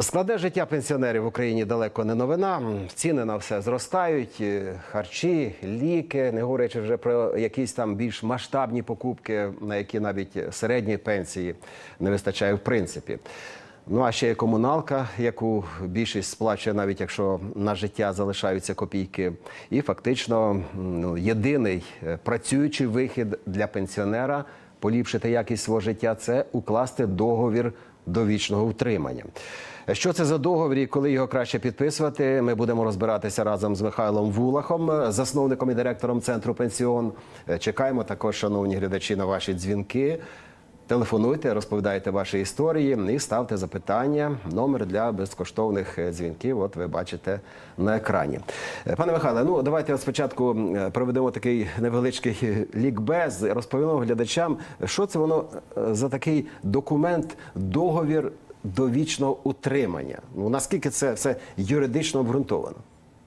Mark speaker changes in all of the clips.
Speaker 1: Складне життя пенсіонерів в Україні далеко не новина. Ціни на все зростають, харчі, ліки, не говорячи вже про якісь там більш масштабні покупки, на які навіть середньої пенсії не вистачає в принципі. Ну а ще є комуналка, яку більшість сплачує, навіть якщо на життя залишаються копійки. І фактично ну, єдиний е, працюючий вихід для пенсіонера поліпшити якість свого життя це укласти договір довічного утримання. Що це за договір і коли його краще підписувати? Ми будемо розбиратися разом з Михайлом Вулахом, засновником і директором центру пенсіон. Чекаємо також, шановні глядачі, на ваші дзвінки. Телефонуйте, розповідайте ваші історії і ставте запитання. Номер для безкоштовних дзвінків. От ви бачите на екрані. Пане Михайле, ну давайте спочатку проведемо такий невеличкий лікбез. Розповімо глядачам, що це воно е, за такий документ, договір довічного утримання. Ну наскільки це все юридично обґрунтовано?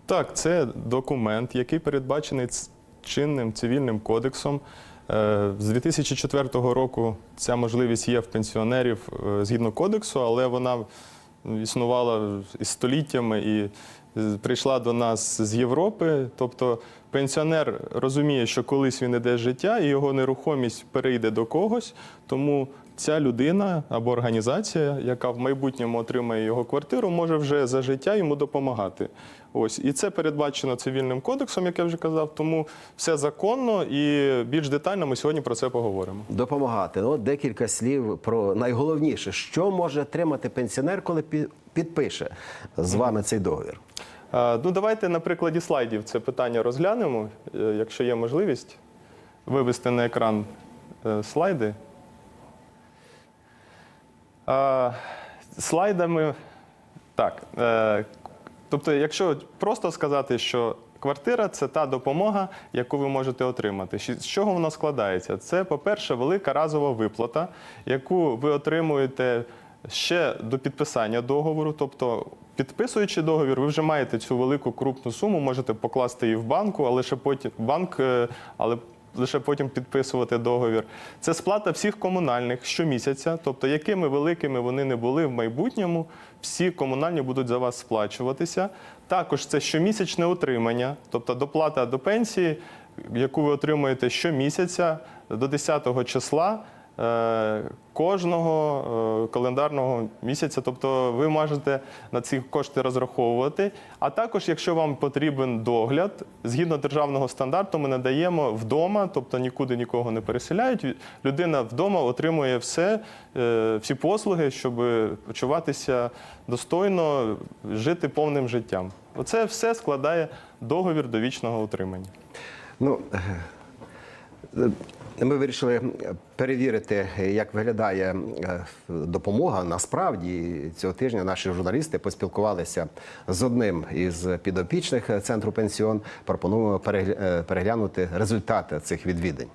Speaker 2: Так, це документ, який передбачений чинним цивільним кодексом. Е, З 2004 року ця можливість є в пенсіонерів е, згідно кодексу, але вона існувала із століттями і е, прийшла до нас з Європи. Тобто пенсіонер розуміє, що колись він іде життя, і його нерухомість перейде до когось, тому ця людина або організація, яка в майбутньому отримає його квартиру, може вже за життя йому допомагати. Ось і це передбачено цивільним кодексом, як я вже казав. Тому все законно і більш детально ми сьогодні про це поговоримо.
Speaker 1: Допомагати. Ну, декілька слів про найголовніше, що може отримати пенсіонер, коли пі- підпише з вами цей договір.
Speaker 2: Ну, давайте на прикладі слайдів це питання розглянемо, е, якщо є можливість вивести на екран е, слайди. Слайдами. Так. е, Тобто, якщо просто сказати, що квартира це та допомога, яку ви можете отримати. З чого вона складається? Це, по-перше, велика разова виплата, яку ви отримуєте ще до підписання договору. Тобто, підписуючи договір, ви вже маєте цю велику крупну суму, можете покласти її в банку, але ще потім банк, е, але лише потім підписувати договір. Це сплата всіх комунальних щомісяця, тобто якими великими вони не були в майбутньому, всі комунальні будуть за вас сплачуватися. Також це щомісячне утримання, тобто доплата до пенсії, яку ви отримуєте щомісяця до 10 числа. Е, Кожного е, календарного місяця, тобто ви можете на ці кошти розраховувати. А також, якщо вам потрібен догляд, згідно державного стандарту, ми надаємо вдома, тобто нікуди нікого не переселяють. Людина вдома отримує все, е, всі послуги, щоб почуватися достойно, жити повним життям. Оце все складає договір довічного утримання.
Speaker 1: Ну, ми вирішили перевірити, як виглядає е, допомога. Насправді цього тижня наші журналісти поспілкувалися з одним із підопічних центру пенсіон. Пропонуємо перегля- е, переглянути результати цих відвідань.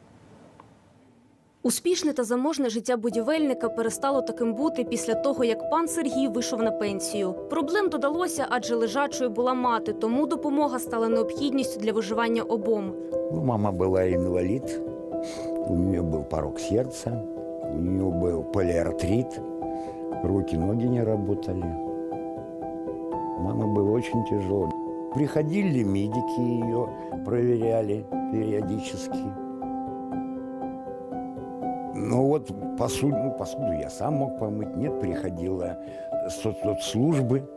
Speaker 3: Успішне та заможне життя будівельника перестало таким бути після того, як пан Сергій вийшов на пенсію. Проблем додалося, адже лежачою була мати, тому допомога стала необхідністю для виживання обом.
Speaker 4: Ну, мама была инвалид, у нее был порог сердца, у нее был полиартрит, руки, ноги не работали. Маме было очень тяжело. Приходили медики ее, проверяли периодически. Ну вот посуду, ну, посуду я сам мог помыть, нет, приходила со- соцслужбы,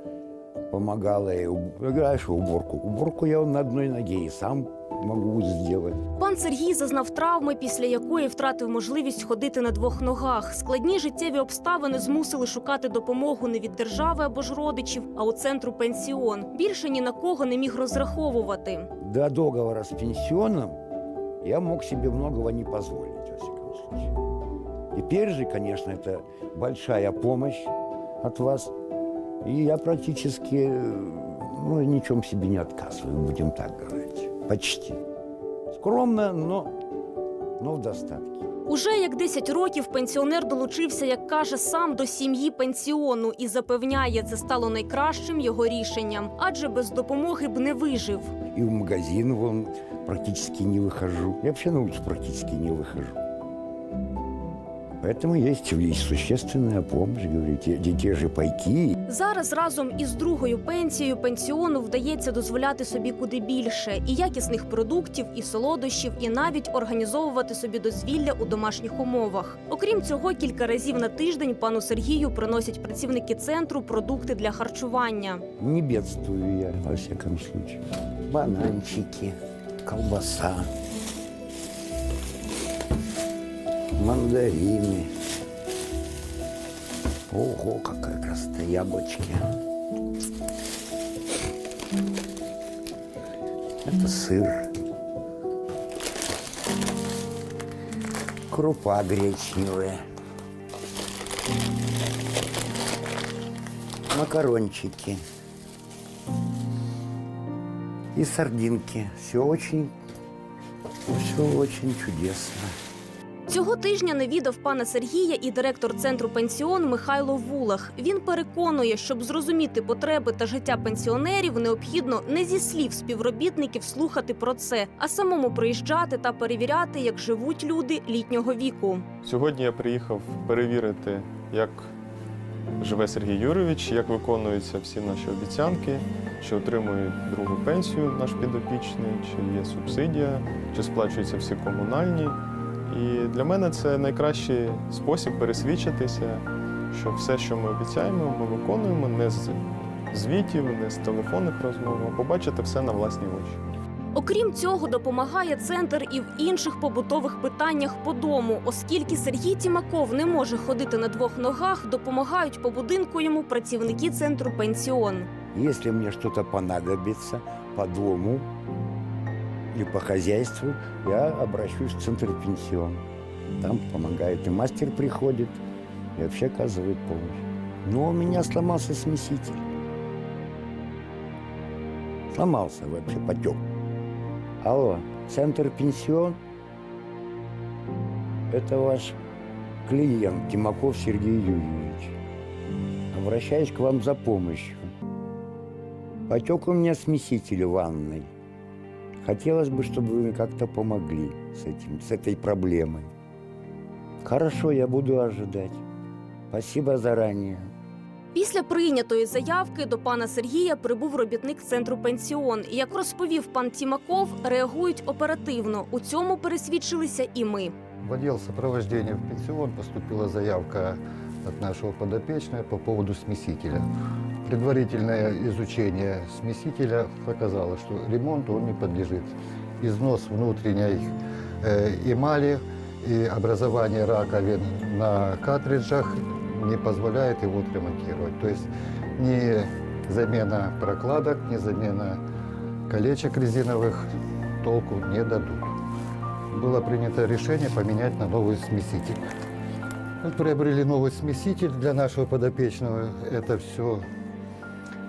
Speaker 4: помогала ей. Знаешь, уборку. Уборку я на одной ноге и сам могу сделать.
Speaker 3: Пан Сергій зазнав травми, після якої втратив можливість ходити на двох ногах. Складні життєві обставини змусили шукати допомогу не від держави або ж родичів, а у центру пенсіон. Більше ні на кого не міг розраховувати.
Speaker 4: До договора с пенсионом я мог себе многого не позволить, во всяком случае. Теперь же, конечно, это большая помощь от вас. И я практически э, ну, ни в чем себе не отказываю, будем так говорить. Почти. Скромно, но, но в достатке.
Speaker 3: Уже як 10 років пенсіонер долучився, як каже, сам до сім'ї пенсіону і запевняє, це стало найкращим його рішенням, адже без допомоги б не вижив.
Speaker 4: И в магазин вон практически не выхожу. Я вообще на улицу практически не выхожу. Поэтому есть, есть существенная помощь, говорю, те, те- же пайки.
Speaker 3: Зараз разом із другою пенсією пенсіону вдається дозволяти собі куди більше і якісних продуктів, і солодощів, і навіть організовувати собі дозвілля у домашніх умовах. Окрім цього, кілька разів на тиждень пану Сергію приносять працівники центру продукти для харчування.
Speaker 4: Не бедствую я, во всяком случае. Бананчики, колбаса, мандарины. Ого, какая красота, яблочки. Это сыр. Крупа гречневая. Макарончики. И сардинки. Все очень, все очень чудесно.
Speaker 3: Цього тижня не відав пана Сергія і директор центру пенсіон Михайло Вулах. Він переконує, щоб зрозуміти потреби та життя пенсіонерів, необхідно не зі слів співробітників слухати про це, а самому приїжджати та перевіряти, як живуть люди літнього віку.
Speaker 2: Сьогодні я приїхав перевірити, як живе Сергій Юрович, як виконуються всі наші обіцянки, чи отримує другу пенсію наш підопічний, чи є субсидія, чи сплачуються всі комунальні. І для мене це найкращий спосіб пересвідчитися, що все, що ми обіцяємо, ми виконуємо не з звітів, не з телефонних розмов, а побачити все на власні очі.
Speaker 3: Окрім цього, допомагає центр і в інших побутових питаннях по дому, оскільки Сергій Тімаков не може ходити на двох ногах, допомагають по будинку йому працівники центру пенсіон.
Speaker 4: Если мне что-то понадобится по дому или по хозяйству, я обращусь в центр пенсион. Там помогает и мастер приходит, и вообще оказывает помощь. Но у меня сломался смеситель. Сломался вообще, потек. Алло, центр пенсион? Это ваш клиент Тимаков Сергей Юрьевич. Обращаюсь к вам за помощью. Потек у меня смеситель в ванной. Хотелось бы, чтобы вы мне как-то помогли с этим, с этой проблемой. Хорошо, я буду ожидать. Спасибо заранее.
Speaker 3: Після прийнятої заявки до пана Сергія прибув робітник центру пенсіон. І, Як розповів пан Тімаков, реагують оперативно. У цьому пересвідчилися і ми.
Speaker 5: В отдел сопровождения в пенсион поступила заявка от нашего подопечного по поводу смесителя. Предварительное изучение смесителя показало, что ремонту он не подлежит. Износ внутренней э, эмали и образование раковин на картриджах не позволяет его отремонтировать. То есть ни замена прокладок, ни замена колечек резиновых толку не дадут было принято решение поменять на новый смеситель. Мы приобрели новый смеситель для нашего подопечного. Это все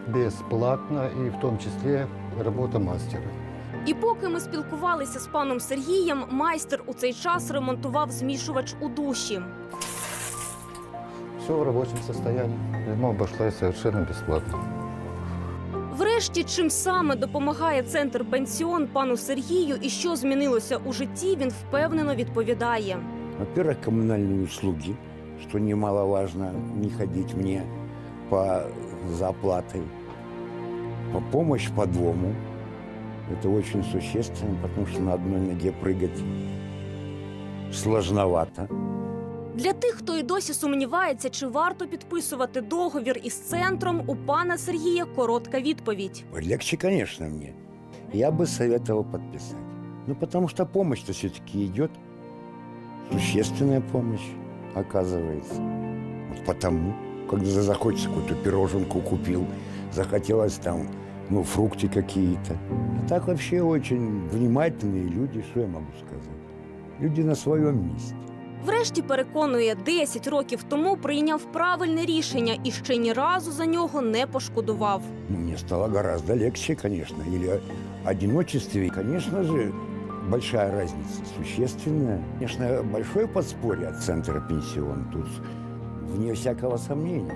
Speaker 5: бесплатно и в том числе работа мастера.
Speaker 3: І поки ми спілкувалися з паном Сергієм, майстер у цей час ремонтував змішувач у душі.
Speaker 5: Все в рабочем состоянии. Ему обошлось совершенно бесплатно.
Speaker 3: Врешті, чим саме допомагає центр пенсіон пану Сергію і що змінилося у житті, він впевнено відповідає.
Speaker 4: Во-первых, коммунальные услуги, что немаловажно, не ходить мне по за оплатой. По помощь по дому. Это очень существенно, потому что на одной ноге прыгать сложновато.
Speaker 3: Для тих, хто і досі сумнівається, чи варто підписувати договір із центром, у пана Сергія коротка відповідь.
Speaker 4: Легче, конечно, мне. Я бы советовал подписать. Ну, потому что помощь-то все-таки идет. Существенная помощь, оказывается. Вот потому, когда захочется какую-то пироженку купил, захотелось там, ну, фрукты какие-то. А так вообще очень внимательные люди, что я могу сказать? Люди на своем месте.
Speaker 3: Врешті переконує, 10 років тому прийняв правильне рішення і ще ні разу за нього не пошкодував.
Speaker 4: Ну, мне стало гораздо легче, конечно. Или одиночестве, конечно же, большая разница, существенная. Конечно, большое подспорье от центра пенсион, тут вне всякого сомнения.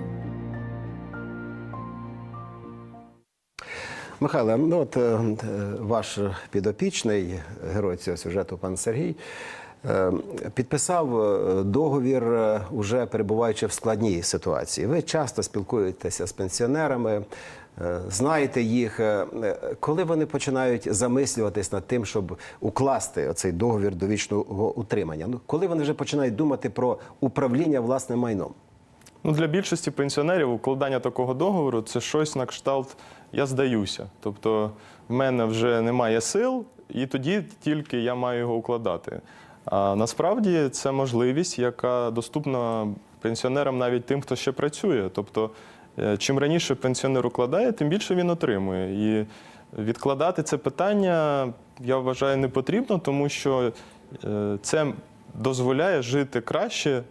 Speaker 1: Михайле, ну от е, е, ваш підопічний, герой цього сюжету, пан Сергій, Е, Підписав договір, уже перебуваючи в складній ситуації. Ви часто спілкуєтеся з пенсіонерами, знаєте їх. Коли вони починають замислюватись над тим, щоб укласти оцей договір довічного утримання? Ну, коли вони вже починають думати про управління власним майном?
Speaker 2: Ну, для більшості пенсіонерів укладання такого договору це щось на кшталт я здаюся. Тобто в мене вже немає сил, і тоді тільки я маю його укладати. А насправді це можливість, яка доступна пенсіонерам навіть тим, хто ще працює. Тобто, е, чим раніше пенсіонер укладає, тим більше він отримує. І відкладати це питання, я вважаю, не потрібно, тому що е, це дозволяє жити краще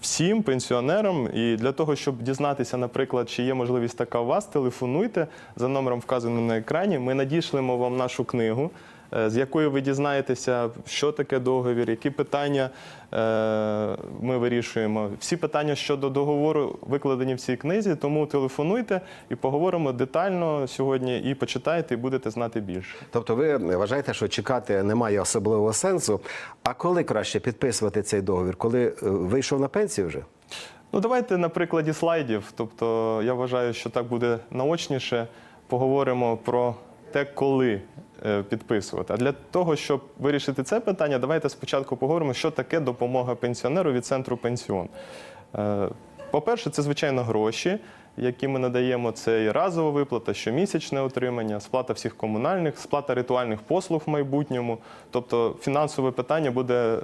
Speaker 2: всім пенсіонерам. І для того, щоб дізнатися, наприклад, чи є можливість така у вас, телефонуйте за номером, вказаним на екрані. Ми надішлемо вам нашу книгу. Е, З якої ви дізнаєтеся, що таке договір, які питання е, ми вирішуємо. Всі питання щодо договору викладені в цій книзі, тому телефонуйте і поговоримо детально сьогодні, і почитайте, і будете знати більше.
Speaker 1: Тобто, ви вважаєте, що чекати немає особливого сенсу. А коли краще підписувати цей договір? Коли е, вийшов на пенсію вже?
Speaker 2: Ну, давайте на прикладі слайдів. Тобто, я вважаю, що так буде наочніше. Поговоримо про те, коли підписувати. А для того, щоб вирішити це питання, давайте спочатку поговоримо, що таке допомога пенсіонеру від центру пенсіон. Е, По-перше, це звичайно гроші, які ми надаємо. Це і разова виплата, щомісячне отримання, сплата всіх комунальних, сплата ритуальних послуг в майбутньому. Тобто фінансове питання буде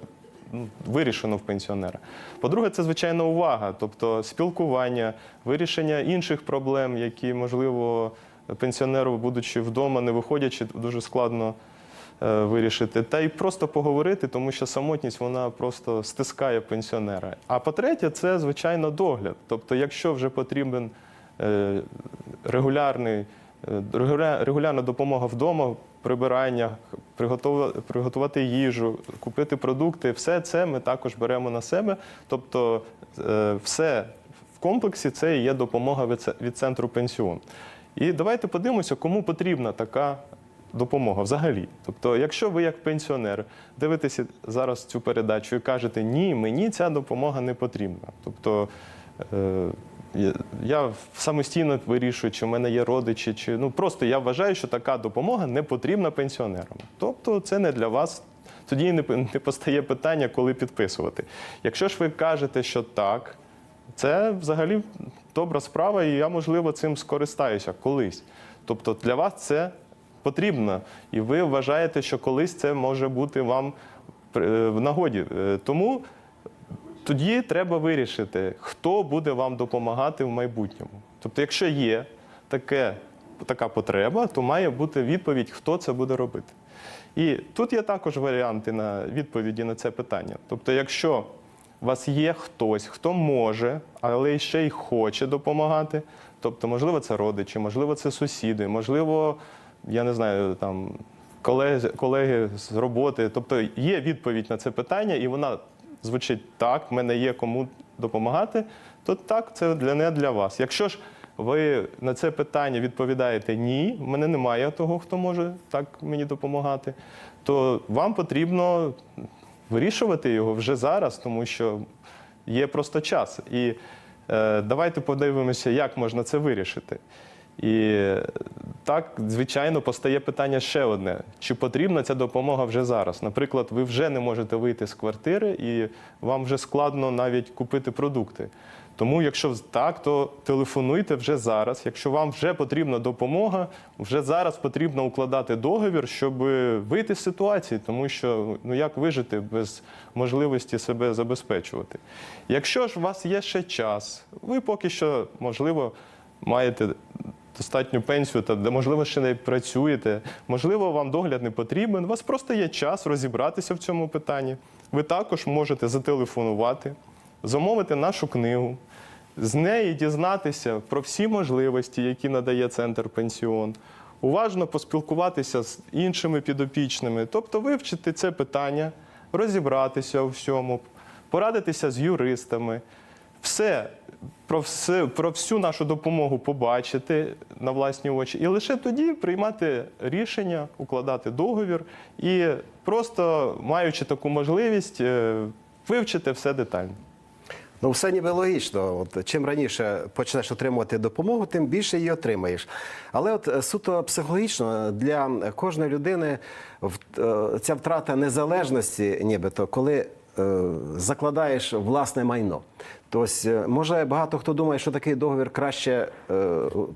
Speaker 2: ну, вирішено в пенсіонера. По-друге, це звичайно увага, тобто спілкування, вирішення інших проблем, які можливо пенсіонеру, будучи вдома, не виходячи, дуже складно е, вирішити. Та й просто поговорити, тому що самотність вона просто стискає пенсіонера. А по-третє, це звичайно догляд. Тобто, якщо вже потрібен е, регулярний, е, регулярна допомога вдома, прибирання, приготувати їжу, купити продукти, все це ми також беремо на себе. Тобто, все в комплексі це є допомога від центру пенсіон. І давайте подивимося, кому потрібна така допомога взагалі. Тобто, якщо ви як пенсіонер дивитеся зараз цю передачу і кажете, ні, мені ця допомога не потрібна. Тобто е, я- самостійно вирішую, чи в мене є родичі, чи ну просто я вважаю, що така допомога не потрібна пенсіонерам. Тобто, це не для вас. Тоді не постає питання, коли підписувати. Якщо ж ви кажете, що так, це взагалі добра справа, і я, можливо, цим скористаюся колись. Тобто для вас це потрібно, і ви вважаєте, що колись це може бути вам е, в нагоді. Е, Тому тоді треба вирішити, хто буде вам допомагати в майбутньому. Тобто, якщо є таке, така потреба, то має бути відповідь, хто це буде робити. І тут є також варіанти на відповіді на це питання. Тобто, якщо у вас є хтось, хто може, але ще й хоче допомагати, тобто, можливо, це родичі, можливо, це сусіди, можливо, я не знаю, там колеги, колеги з роботи. Тобто є відповідь на це питання, і вона звучить так: в мене є кому допомагати, то так, це для не для вас. Якщо ж ви на це питання відповідаєте ні, в мене немає того, хто може так мені допомагати, то вам потрібно вирішувати його вже зараз, тому що є просто час. І е, давайте подивимося, як можна це вирішити. І так, звичайно, постає питання ще одне: чи потрібна ця допомога вже зараз? Наприклад, ви вже не можете вийти з квартири, і вам вже складно навіть купити продукти. Тому, якщо так, то телефонуйте вже зараз. Якщо вам вже потрібна допомога, вже зараз потрібно укладати договір, щоб вийти з ситуації, тому що ну як вижити без можливості себе забезпечувати. Якщо ж у вас є ще час, ви поки що, можливо, маєте достатню пенсію, та де, можливо, ще не працюєте, можливо, вам догляд не потрібен. У вас просто є час розібратися в цьому питанні. Ви також можете зателефонувати, замовити нашу книгу, з неї дізнатися про всі можливості, які надає центр пенсіон. Уважно поспілкуватися з іншими підопічними, тобто вивчити це питання, розібратися у всьому, порадитися з юристами. Все про, все, про всю нашу допомогу побачити на власні очі, і лише тоді приймати рішення, укладати договір і просто маючи таку можливість е, вивчити все детально.
Speaker 1: Ну, все ніби логічно. От чим раніше почнеш отримувати допомогу, тим більше її отримаєш. Але от е, суто психологічно для кожної людини е, ця втрата незалежності, нібито, коли е, закладаєш власне майно. Тобто, може, багато хто думає, що такий договір краще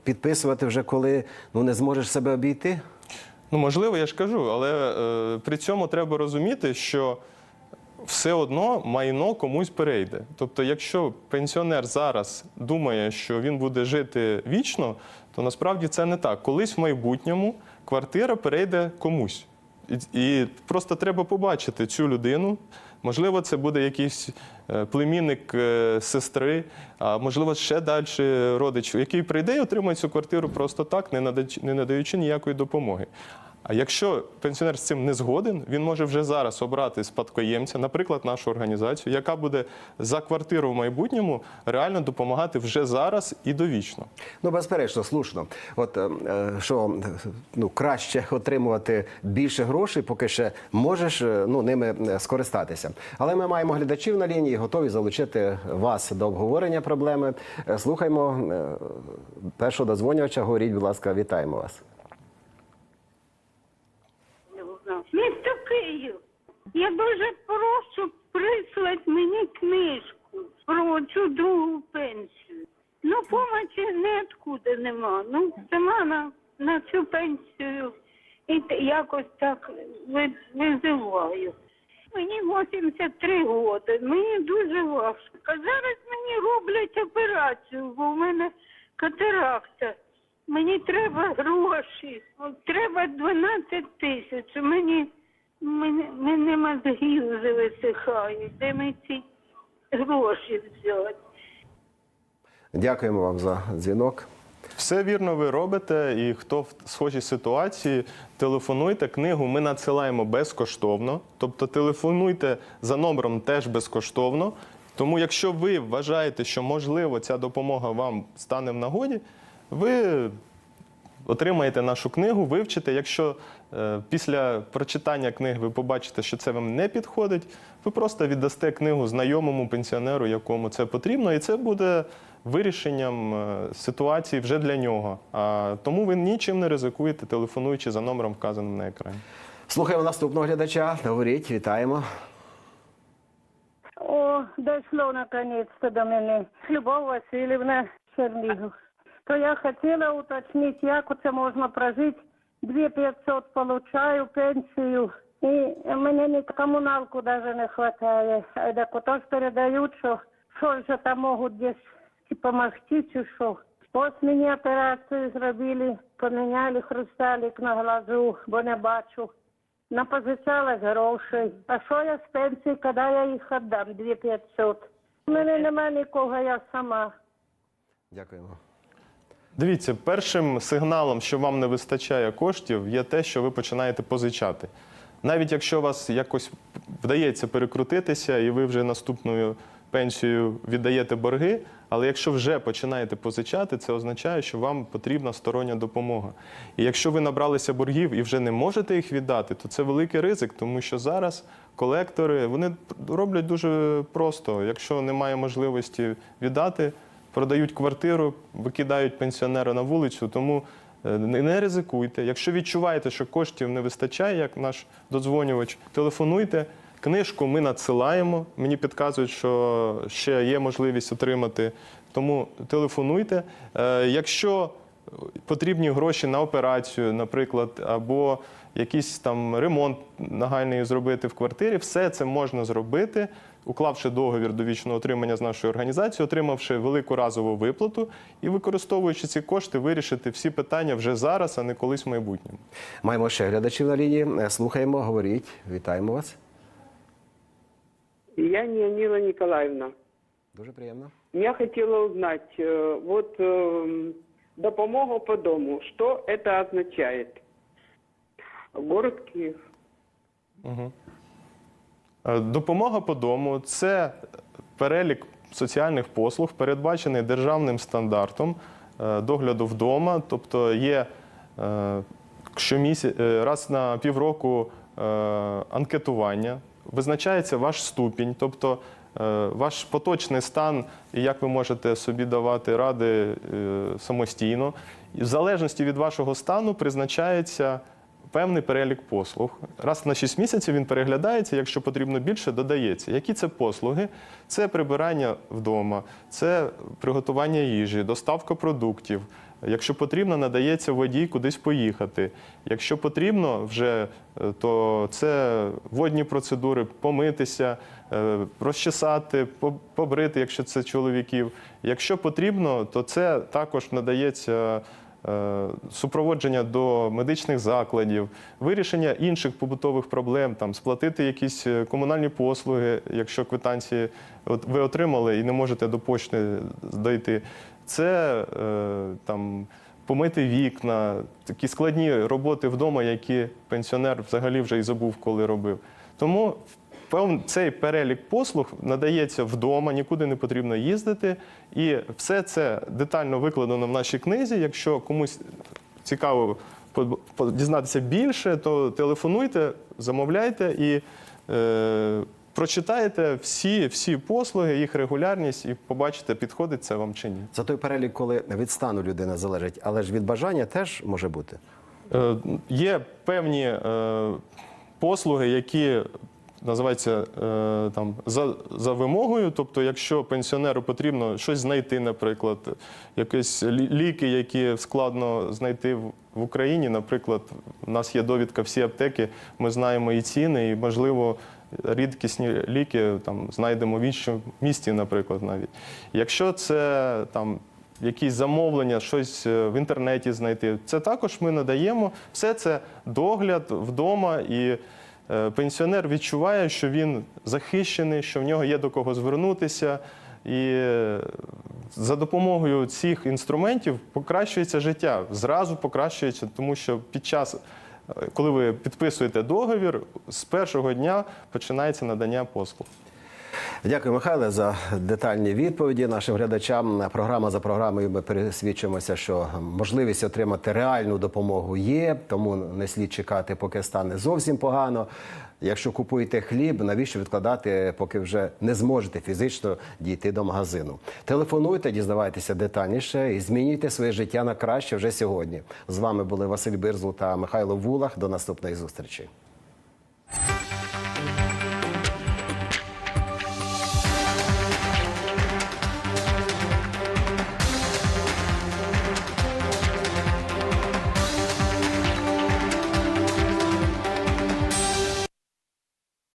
Speaker 1: підписувати вже коли ну, не зможеш себе обійти.
Speaker 2: Ну, можливо, я ж кажу, але при цьому треба розуміти, що все одно майно комусь перейде. Тобто, якщо пенсіонер зараз думає, що він буде жити вічно, то насправді це не так. Колись в майбутньому квартира перейде комусь. І, просто треба побачити цю людину. Можливо, це буде якийсь е, племінник е, сестри, а можливо, ще далі родич, який прийде і отримає цю квартиру просто так, не надаючи ніякої допомоги. А якщо пенсіонер з цим не згоден, він може вже зараз обрати спадкоємця, наприклад, нашу організацію, яка буде за квартиру в майбутньому реально допомагати вже зараз і довічно.
Speaker 1: Ну, безперечно, слушно. От е, е, що ну, краще отримувати більше грошей, поки ще можеш е, ну, ними е, скористатися. Але ми маємо глядачів на лінії, готові залучити вас до обговорення проблеми. Слухаймо першого дозвонювача. Говоріть, будь ласка, вітаємо вас.
Speaker 6: Я дуже прошу прислати мені книжку про цю другу пенсію. Ну, помочі ніоткуди нема. Ну, сама на, на цю пенсію і якось так визиваю. Мені 83 роки, мені дуже важко. А зараз мені роблять операцію, бо в мене катаракта. Мені треба гроші. Треба 12 тисяч. Мені, мені, мене мозги вже висихають. Де ми ці гроші взяти?
Speaker 1: Дякуємо вам за дзвінок.
Speaker 2: Все вірно ви робите, і хто в схожій ситуації, телефонуйте книгу. Ми надсилаємо безкоштовно. Тобто телефонуйте за номером теж безкоштовно. Тому, якщо ви вважаєте, що можливо ця допомога вам стане в нагоді, ви отримаєте нашу книгу, вивчите. Якщо е, після прочитання книги ви побачите, що це вам не підходить, ви просто віддасте книгу знайомому пенсіонеру, якому це потрібно, і це буде вирішенням е, ситуації вже для нього. А тому ви нічим не ризикуєте, телефонуючи за номером, вказаним на екрані.
Speaker 1: Слухаємо наступного глядача. Говоріть, вітаємо.
Speaker 7: О, дійшло наконец-то до мене. Любов Васильівна Чернігів. То я хотіла уточнити, як це можна прожити. 2500 получаю пенсію, і мені ні комуналку даже не хватає. А отож передають, що, що ж там можуть десь допомогти, чи що. Ось мені операцію зробили, поміняли хрусталик на глазу, бо не бачу. Напозичалась грошей. А що я з пенсії, коли я їх віддам, 2500? У мене немає нікого, я сама.
Speaker 1: Дякуємо.
Speaker 2: Дивіться, першим сигналом, що вам не вистачає коштів, є те, що ви починаєте позичати. Навіть якщо вас якось вдається перекрутитися, і ви вже наступною пенсією віддаєте борги, але якщо вже починаєте позичати, це означає, що вам потрібна стороння допомога. І якщо ви набралися боргів і вже не можете їх віддати, то це великий ризик, тому що зараз колектори вони роблять дуже просто. Якщо немає можливості віддати, продають квартиру, викидають пенсіонера на вулицю. Тому е, не ризикуйте. Якщо відчуваєте, що коштів не вистачає, як наш додзвонювач, телефонуйте. Книжку ми надсилаємо. Мені підказують, що ще є можливість отримати. Тому телефонуйте. Е, Якщо потрібні гроші на операцію, наприклад, або якийсь там ремонт нагальний зробити в квартирі, все це можна зробити, уклавши договір довічного отримання з нашою організацією, отримавши велику разову виплату і використовуючи ці кошти, вирішити всі питання вже зараз, а не колись в майбутньому.
Speaker 1: Маємо ще глядачів на лінії. Е, Слухаємо, говоріть, вітаємо вас.
Speaker 8: Я Нила Николаевна.
Speaker 1: Дуже приємно.
Speaker 8: Я хотела узнать, э, вот э, допомога по дому, что это означает? Город Киев.
Speaker 2: Е, Допомога по дому це перелік соціальних послуг передбачений державним стандартом е, догляду вдома, тобто є е, раз на півроку е, анкетування, визначається ваш ступінь, тобто е, ваш поточний стан і як ви можете собі давати ради е, самостійно. В залежності від вашого стану призначається певний перелік послуг. Раз на 6 місяців він переглядається, якщо потрібно більше, додається. Які це послуги? Це прибирання вдома, це приготування їжі, доставка продуктів. Якщо потрібно, надається водій кудись поїхати. Якщо потрібно вже, е, то це водні процедури, помитися, е, розчесати, побрити, якщо це чоловіків. Якщо потрібно, то це також надається супроводження до медичних закладів, вирішення інших побутових проблем, там сплатити якісь е, комунальні послуги, якщо квитанції ви отримали і не можете до почти дойти. Це е, там. Помити вікна, такі складні роботи вдома, які пенсіонер взагалі вже і забув, коли робив. Тому цей перелік послуг надається вдома, нікуди не потрібно їздити. І все це детально викладено в нашій книзі. Якщо комусь цікаво дізнатися більше, то телефонуйте, замовляйте і е, прочитаєте всі, всі послуги, їх регулярність, і побачите, підходить це вам чи ні.
Speaker 1: Це той перелік, коли від стану людини залежить, але ж від бажання теж може бути.
Speaker 2: Е, Є певні е, послуги, які називаються е, там за, за вимогою. Тобто, якщо пенсіонеру потрібно щось знайти, наприклад, якісь ліки, які складно знайти в, Україні. Наприклад, у нас є довідка всі аптеки, ми знаємо і ціни, і можливо. Рідкісні ліки там знайдемо в іншому місті, наприклад, навіть. Якщо це там якісь замовлення, щось е, в інтернеті знайти. Це також ми надаємо. Все це догляд вдома, і пенсіонер відчуває, що він захищений, що в нього є до кого звернутися. І е, за допомогою цих інструментів покращується життя. Зразу покращується, тому що під час, е, коли ви підписуєте договір, з першого дня починається надання послуг.
Speaker 1: Дякую, Михайле, за детальні відповіді нашим глядачам. Програма за програмою ми пересвідчимося, що можливість отримати реальну допомогу є, тому не слід чекати, поки стане зовсім погано. Якщо купуєте хліб, навіщо відкладати, поки вже не зможете фізично дійти до магазину? Телефонуйте, дізнавайтеся детальніше і змінюйте своє життя на краще вже сьогодні. З вами були Василь Бирзул та Михайло Вулах. До наступної зустрічі.